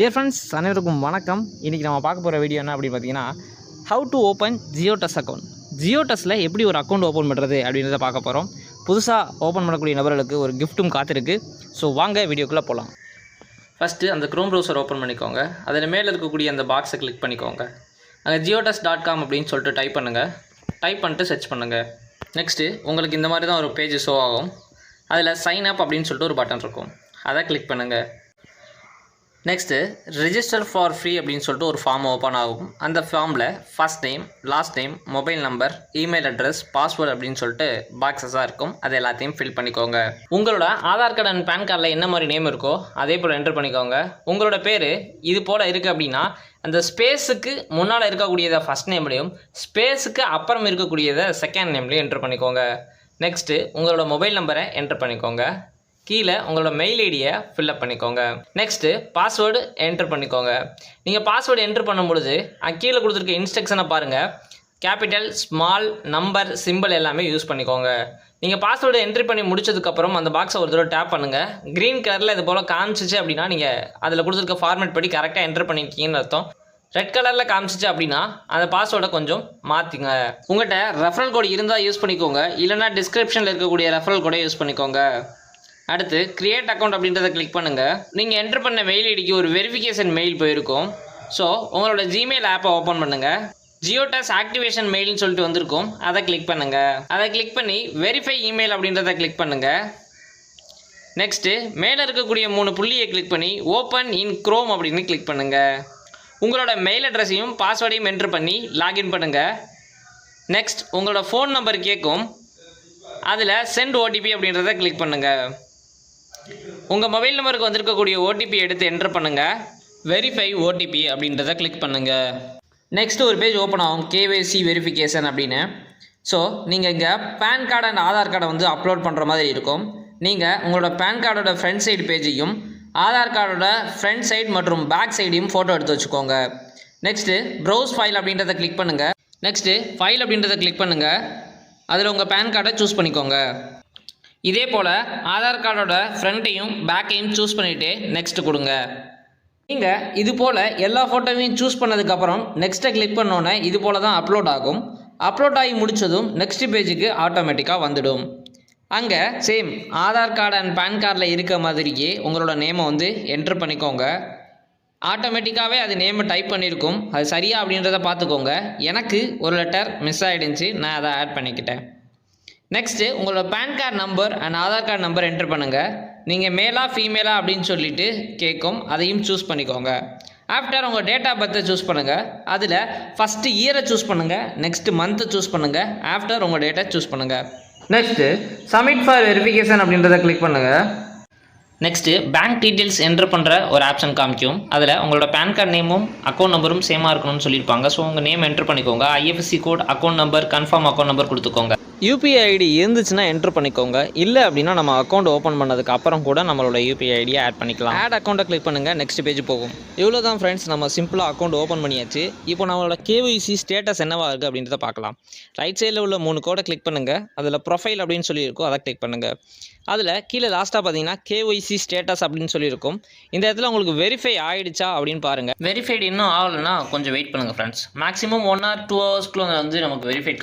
Dear friends அனைவருக்கும் வணக்கம். இன்றைக்கி நம்ம பார்க்க போகிற வீடியோ என்ன அப்படின்னு பார்த்தீங்கன்னா how to open Jio does account Jio டஸ்ஸில் எப்படி ஒரு அக்கௌண்ட் ஓப்பன் பண்ணுறது அப்படின்றத பார்க்க போகிறோம் புதுசாக ஓப்பன் பண்ணக்கூடிய நபர்களுக்கு ஒரு கிஃப்ட்டும் காத்திருக்கு. ஸோ வாங்க வீடியோக்குள்ளே போகலாம் ஃபஸ்ட்டு அந்த க்ரோம் ப்ரௌசர் ஓப்பன் பண்ணிக்கோங்க. அதில் மேலே இருக்கக்கூடிய அந்த பாக்ஸை கிளிக் பண்ணிக்கோங்க. அங்கே ஜியோடஸ் டாட் காம் அப்படின்னு சொல்லிட்டு டைப் பண்ணுங்கள் டைப் பண்ணிட்டு சர்ச் பண்ணுங்கள் நெக்ஸ்ட்டு உங்களுக்கு இந்த மாதிரி தான் ஒரு பேஜ் ஷோ ஆகும். அதில் சைன் அப் அப்படின்னு சொல்லிட்டு ஒரு பட்டன் இருக்கும். அதை கிளிக் பண்ணுங்கள் நெக்ஸ்ட்டு ரிஜிஸ்டர் ஃபார் ஃப்ரீ அப்படின்னு சொல்லிட்டு ஒரு ஃபார்ம் ஓப்பன் ஆகும். அந்த ஃபார்மில் first name last name mobile number email address password அப்படின்னு சொல்லிட்டு பாக்ஸஸாக இருக்கும். அது எல்லாத்தையும் ஃபில் பண்ணிக்கோங்க. உங்களோட ஆதார் கார்டு அண்ட் பேன் கார்டில் என்ன மாதிரி நேம் இருக்கோ அதே போல் என்டர் பண்ணிக்கோங்க. உங்களோட பேர் இது போல் இருக்குது அப்படின்னா அந்த ஸ்பேஸுக்கு முன்னால் இருக்கக்கூடியதை ஃபஸ்ட் நேம்லேயும் ஸ்பேஸுக்கு அப்புறம் இருக்கக்கூடியதை செகண்ட் நேம்லேயும் என்டர் பண்ணிக்கோங்க. நெக்ஸ்ட்டு உங்களோட மொபைல் நம்பரை என்டர் பண்ணிக்கோங்க. கீழே உங்களோட மெயில் ஐடியை ஃபில்அப் பண்ணிக்கோங்க. நெக்ஸ்ட்டு பாஸ்வேர்டு என்டர் பண்ணிக்கோங்க. நீங்கள் பாஸ்வேர்டு என்டர் பண்ணும்பொழுது பொழுது கீழே கொடுத்துருக்க இன்ஸ்ட்ரக்ஷனை பாருங்கள் கேபிட்டல் ஸ்மால் நம்பர் சிம்பிள் எல்லாமே யூஸ் பண்ணிக்கோங்க. நீங்கள் பாஸ்வேர்டு என்ட்ரி பண்ணி முடிச்சதுக்கப்புறம் அந்த பாக்ஸை ஒரு தடவை டேப் பண்ணுங்கள் க்ரீன் கலரில் இது போல் காமிச்சிச்சு அப்படின்னா நீங்கள் அதில் கொடுத்துருக்க ஃபார்மேட் படி கரெக்டாக என்டர் பண்ணியிருக்கீங்கன்னு அர்த்தம். ரெட் கலரில் காமிச்சிச்சு அப்படின்னா அந்த பாஸ்வேர்டை கொஞ்சம் மாற்றிங்க உங்கள்கிட்ட ரெஃபரல் கோடு இருந்தால் யூஸ் பண்ணிக்கோங்க. இல்லைனா டிஸ்கிரிப்ஷனில் இருக்கக்கூடிய ரெஃபரல் கோடை யூஸ் பண்ணிக்கோங்க. அடுத்து கிரியேட் அக்கௌண்ட் அப்படின்றத கிளிக் பண்ணுங்கள் நீங்கள் என்டர் பண்ண மெயில் ஐடிக்கு ஒரு வெரிஃபிகேஷன் மெயில் போயிருக்கும். ஸோ உங்களோட ஜிமெயில் ஆப்பை ஓப்பன் பண்ணுங்கள் ஜியோடாஸ் ஆக்டிவேஷன் மெயில்னு சொல்லிட்டு வந்திருக்கும். அதை கிளிக் பண்ணுங்கள் அதை கிளிக் பண்ணி வெரிஃபை இமெயில் அப்படின்றத கிளிக் பண்ணுங்கள் நெக்ஸ்ட்டு மேலே இருக்கக்கூடிய மூணு புள்ளியை கிளிக் பண்ணி ஓப்பன் இன் க்ரோம் அப்படின்னு கிளிக் பண்ணுங்கள் உங்களோட மெயில் அட்ரஸையும் பாஸ்வேர்டையும் என்ட்ரு பண்ணி லாகின் பண்ணுங்கள் நெக்ஸ்ட் உங்களோட ஃபோன் நம்பர் கேட்கும் அதில் சென்ட் ஓடிபி அப்படின்றத கிளிக் பண்ணுங்கள் உங்கள் மொபைல் நம்பருக்கு வந்திருக்கக்கூடிய ஓடிபி எடுத்து என்டர் பண்ணுங்கள் வெரிஃபை ஓடிபி அப்படின்றத கிளிக் பண்ணுங்கள் நெக்ஸ்ட் ஒரு பேஜ் ஓப்பன் ஆகும். கேவைசி வெரிஃபிகேஷன் அப்படின்னு. ஸோ நீங்கள் இங்கே பேன் கார்டு அண்ட் ஆதார் கார்டை வந்து அப்லோட் பண்ணுற மாதிரி இருக்கும். நீங்கள் உங்களோட பேன் கார்டோட ஃப்ரண்ட் சைடு பேஜையும் ஆதார் கார்டோட ஃப்ரண்ட் சைடு மற்றும் பேக் சைடையும் ஃபோட்டோ எடுத்து வச்சுக்கோங்க. நெக்ஸ்ட்டு ப்ரௌஸ் ஃபைல் அப்படின்றத கிளிக் பண்ணுங்கள் நெக்ஸ்ட்டு ஃபைல் அப்படின்றத கிளிக் பண்ணுங்கள் அதில் உங்கள் பேன் கார்டை சூஸ் பண்ணிக்கோங்க. இதே போல் ஆதார் கார்டோட ஃப்ரண்ட்டையும் பேக்கையும் சூஸ் பண்ணிவிட்டு நெக்ஸ்ட் கொடுங்க. நீங்கள் இது போல் எல்லா ஃபோட்டோவையும் சூஸ் பண்ணதுக்கப்புறம் நெக்ஸ்ட்டை கிளிக் பண்ணோன்னே இது போல் தான் அப்லோட் ஆகும். அப்லோட் ஆகி முடித்ததும் நெக்ஸ்ட் பேஜுக்கு ஆட்டோமேட்டிக்காக வந்துடும். அங்கே same Aadhaar card and PAN கார்டில் இருக்க மாதிரியே உங்களோட நேமை வந்து என்ட்ரு பண்ணிக்கோங்க. ஆட்டோமேட்டிக்காகவே அது நேமை டைப் பண்ணியிருக்கும் அது சரியா அப்படின்றத பார்த்துக்கோங்க. எனக்கு ஒரு லெட்டர் மிஸ் ஆகிடுச்சு நான் அதை ஆட் பண்ணிக்கிட்டேன். நெக்ஸ்ட்டு உங்களோட PAN card number and Aadhaar card number enter பண்ணுங்கள் நீங்கள் மேலா ஃபீமேலா அப்படின்னு சொல்லிட்டு கேட்கும். அதையும் சூஸ் பண்ணிக்கோங்க. ஆஃப்டர் உங்கள் டேட் ஆஃப் பர்த்தை சூஸ் பண்ணுங்கள் அதில் ஃபஸ்ட்டு இயரை சூஸ் பண்ணுங்கள் நெக்ஸ்ட்டு மந்த்தை சூஸ் பண்ணுங்கள் ஆஃப்டர் உங்கள் டேட்டை சூஸ் பண்ணுங்கள் நெக்ஸ்ட்டு சப்மிட் ஃபார் வெரிஃபிகேஷன் அப்படின்றத கிளிக் பண்ணுங்கள் நெக்ஸ்ட்டு பேங்க் டீட்டெயில்ஸ் என்டர் பண்ணுற ஒரு ஆப்ஷன் காமிக்கும். அதில் உங்களோட பேன் கார்டு நேமும் அக்கௌண்ட் நம்பரும் சேமாக இருக்கணும்னு சொல்லியிருப்பாங்க. ஸோ உங்கள் நேம் என்டர் பண்ணிக்கோங்க. IFSC code account number confirm account number கொடுத்துக்கோங்க. யூபிஐ ஐடி இருந்துச்சுன்னா என்ட்ரு பண்ணிக்கோங்க. இல்லை அப்படின்னா நம்ம அக்கௌண்ட் ஓப்பன் பண்ணதுக்கு அப்புறம் கூட நம்மளோட யூபிஐ ஐடியை ஆட் பண்ணிக்கலாம். ஆட் அக்கௌண்ட்டை கிளிக் பண்ணுங்கள் நெக்ஸ்ட் பேஜ் போகும். இவ்வளோ தான் ஃப்ரெண்ட்ஸ் நம்ம சிம்பிளாக அக்கௌண்ட் ஓப்பன் பண்ணியாச்சு. இப்போ நம்மளோட கேவிசி ஸ்டேட்டஸ் என்னவா இருக்குது அப்படின்றத பார்க்கலாம். ரைட் சைடில் உள்ள மூணு கோடை கிளிக் பண்ணுங்கள் அதில் ப்ரொஃபைல் அப்படின்னு சொல்லியிருக்கோம் அதை கிளிக் பண்ணுங்கள் அதில் கீழே லாஸ்ட்டாக பார்த்தீங்கன்னா கேஒய்சி ஸ்டேட்டஸ் அப்படின்னு சொல்லியிருக்கும். இந்த இடத்துல உங்களுக்கு வெரிஃபை ஆகிடுச்சா அப்படின்னு பாருங்கள் வெரிஃபைடு இன்னும் ஆகலைன்னா கொஞ்சம் வெயிட் பண்ணுங்கள் friends maximum one or two ஹவர்ஸ்க்குள்ள வந்து நமக்கு வெரிஃபைட்